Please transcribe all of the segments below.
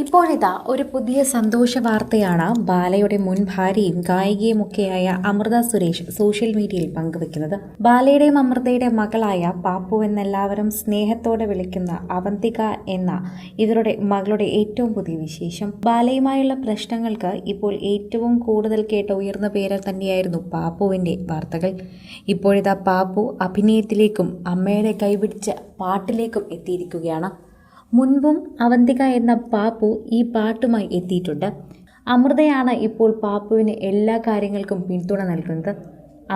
ഇപ്പോഴിതാ ഒരു പുതിയ സന്തോഷ വാർത്തയാണ് ബാലയുടെ മുൻ ഭാര്യയും ഗായികയുമൊക്കെയായ അമൃത സുരേഷ് സോഷ്യൽ മീഡിയയിൽ പങ്കുവെക്കുന്നത്. ബാലയുടെയും അമൃതയുടെയും മകളായ പാപ്പു എന്നെല്ലാവരും സ്നേഹത്തോടെ വിളിക്കുന്ന അവന്തിക എന്ന ഇവരുടെ മകളുടെ ഏറ്റവും പുതിയ വിശേഷം. ബാലയുമായുള്ള പ്രശ്നങ്ങൾക്ക് ഇപ്പോൾ ഏറ്റവും കൂടുതൽ കേട്ട ഉയർന്ന പേര് തന്നെയായിരുന്നു പാപ്പുവിന്റെ വാർത്തകൾ. ഇപ്പോഴിതാ പാപ്പു അഭിനയത്തിലേക്കും അമ്മയുടെ കൈപിടിച്ച പാട്ടിലേക്കും എത്തിയിരിക്കുകയാണ്. മുൻപും അവന്തിക എന്ന പാപ്പു ഈ പാട്ടുമായി എത്തിയിട്ടുണ്ട്. അമൃതയാണ് ഇപ്പോൾ പാപ്പുവിന് എല്ലാ കാര്യങ്ങൾക്കും പിന്തുണ നൽകുന്നത്.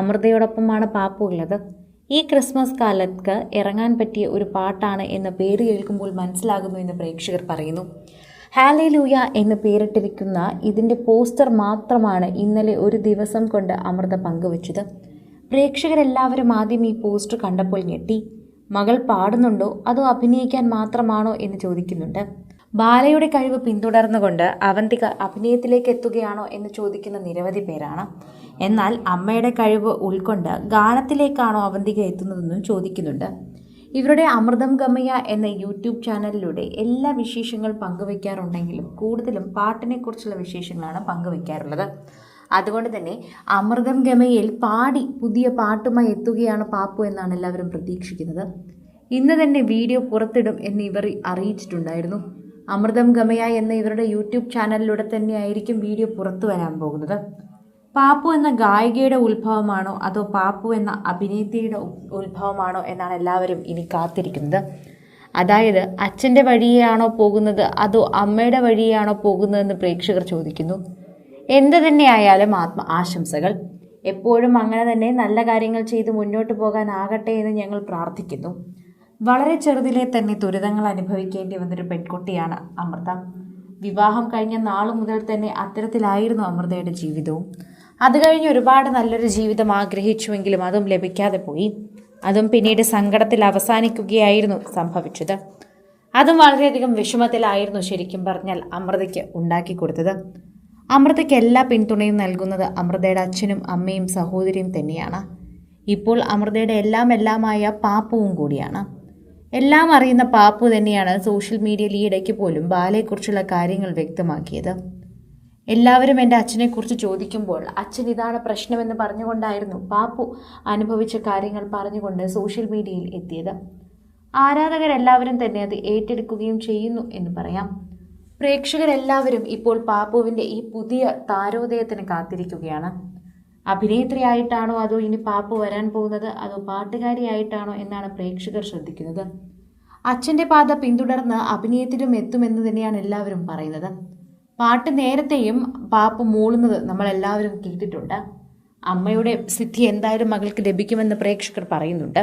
അമൃതയോടൊപ്പമാണ് പാപ്പു ഉള്ളത് ഈ ക്രിസ്മസ് കാലത്ത് ഇറങ്ങാൻ പറ്റിയ ഒരു പാട്ടാണ് എന്ന പേര് കേൾക്കുമ്പോൾ മനസ്സിലാകുന്നു എന്ന് പ്രേക്ഷകർ പറയുന്നു. ഹാലി ലൂയ എന്ന് പേരിട്ടിരിക്കുന്ന ഇതിന്റെ പോസ്റ്റർ മാത്രമാണ് ഇന്നലെ ഒരു ദിവസം കൊണ്ട് അമൃത പങ്കുവച്ചത്. പ്രേക്ഷകരെല്ലാവരും ആദ്യം ഈ പോസ്റ്റർ കണ്ടപ്പോൾ ഞെട്ടി. മകൾ പാടുന്നുണ്ടോ? അതോ അഭിനയിക്കാൻ മാത്രമാണോ എന്ന് ചോദിക്കുന്നുണ്ട്. ബാലയുടെ കഴിവ് പിന്തുടർന്നുകൊണ്ട് അവന്തിക അഭിനയത്തിലേക്ക് എത്തുകയാണോ എന്ന് ചോദിക്കുന്ന നിരവധി പേരാണ്. എന്നാൽ അമ്മയുടെ കഴിവ് ഉൾക്കൊണ്ട് ഗാനത്തിലേക്കാണോ അവന്തിക എത്തുന്നതെന്നും ചോദിക്കുന്നുണ്ട്. ഇവരുടെ അമൃതം ഗമയ എന്ന യൂട്യൂബ് ചാനലിലൂടെ എല്ലാ വിശേഷങ്ങൾ പങ്കുവയ്ക്കാറുണ്ടെങ്കിലും കൂടുതലും പാട്ടിനെക്കുറിച്ചുള്ള വിശേഷങ്ങളാണ് പങ്കുവയ്ക്കാറുള്ളത് അതുകൊണ്ട് തന്നെ അമൃതം ഗമയിൽ പാടി പുതിയ പാട്ടുമായി എത്തുകയാണ് പാപ്പു എന്നാണ് എല്ലാവരും പ്രതീക്ഷിക്കുന്നത്. ഇന്ന് തന്നെ വീഡിയോ പുറത്തിടും എന്ന് ഇവർ അറിയിച്ചിട്ടുണ്ടായിരുന്നു. അമൃതം ഗമയ എന്ന ഇവരുടെ യൂട്യൂബ് ചാനലിലൂടെ തന്നെയായിരിക്കും വീഡിയോ പുറത്തു വരാൻ പോകുന്നത്. പാപ്പു എന്ന ഗായികയുടെ ഉത്ഭവമാണോ അതോ പാപ്പു എന്ന അഭിനേത്രിയുടെ ഉത്ഭവമാണോ എന്നാണ് എല്ലാവരും ഇനി കാത്തിരിക്കുന്നത്. അതായത് അച്ഛന്റെ വഴിയാണോ പോകുന്നത് അതോ അമ്മയുടെ വഴിയാണോ പോകുന്നതെന്ന് പ്രേക്ഷകർ ചോദിക്കുന്നു. എന്ത് തന്നെയായാലും ആത്മ ആശംസകൾ. എപ്പോഴും അങ്ങനെ തന്നെ നല്ല കാര്യങ്ങൾ ചെയ്ത് മുന്നോട്ട് പോകാനാകട്ടെ എന്ന് ഞങ്ങൾ പ്രാർത്ഥിക്കുന്നു. വളരെ ചെറുതിലെ തന്നെ ദുരിതങ്ങൾ അനുഭവിക്കേണ്ടി വന്നൊരു പെൺകുട്ടിയാണ് അമൃത. വിവാഹം കഴിഞ്ഞ നാളു മുതൽ തന്നെ അത്തരത്തിലായിരുന്നു അമൃതയുടെ ജീവിതവും. അത് കഴിഞ്ഞ് ഒരുപാട് നല്ലൊരു ജീവിതം ആഗ്രഹിച്ചുവെങ്കിലും അതും ലഭിക്കാതെ പോയി. അതും പിന്നീട് സങ്കടത്തിൽ അവസാനിക്കുകയായിരുന്നു സംഭവിച്ചത്. അതും വളരെയധികം വിഷമത്തിലായിരുന്നു ശരിക്കും പറഞ്ഞാൽ അമൃതയ്ക്ക് ഉണ്ടാക്കി കൊടുത്തത്. അമൃതയ്ക്ക് എല്ലാ പിന്തുണയും നൽകുന്നത് അമൃതയുടെ അച്ഛനും അമ്മയും സഹോദരിയും തന്നെയാണ്. ഇപ്പോൾ അമൃതയുടെ എല്ലാം എല്ലാമായ പാപ്പുവും കൂടിയാണ്. എല്ലാം അറിയുന്ന പാപ്പു തന്നെയാണ് സോഷ്യൽ മീഡിയയിൽ ഈ ഇടയ്ക്ക് പോലും ബാലയെക്കുറിച്ചുള്ള കാര്യങ്ങൾ വ്യക്തമാക്കിയത്. എല്ലാവരും എന്റെ അച്ഛനെക്കുറിച്ച് ചോദിക്കുമ്പോൾ അച്ഛൻ ഇതാണ് പ്രശ്നമെന്ന് പറഞ്ഞുകൊണ്ടായിരുന്നു പാപ്പു അനുഭവിച്ച കാര്യങ്ങൾ പറഞ്ഞുകൊണ്ട് സോഷ്യൽ മീഡിയയിൽ എത്തിയത്. ആരാധകരെല്ലാവരും തന്നെ അത് ഏറ്റെടുക്കുകയും ചെയ്യുന്നു എന്ന് പറയാം. പ്രേക്ഷകരെല്ലാവരും ഇപ്പോൾ പാപ്പുവിന്റെ ഈ പുതിയ താരോദയത്തിന് കാത്തിരിക്കുകയാണ്. അഭിനേത്രിയായിട്ടാണോ അതോ ഇനി പാപ്പു വരാൻ പോകുന്നത്? അതോ പാട്ടുകാരിയായിട്ടാണോ എന്നാണ് പ്രേക്ഷകർ ശ്രദ്ധിക്കുന്നത്. അച്ഛന്റെ പാത പിന്തുടർന്ന് അഭിനയത്തിലും എത്തുമെന്ന് തന്നെയാണ് എല്ലാവരും പറയുന്നത്. പാട്ട് നേരത്തെയും പാപ്പ് മൂളുന്നത് നമ്മളെല്ലാവരും കേട്ടിട്ടുണ്ട്. അമ്മയുടെ സിദ്ധി എന്തായാലും മകൾക്ക് ലഭിക്കുമെന്ന് പ്രേക്ഷകർ പറയുന്നുണ്ട്.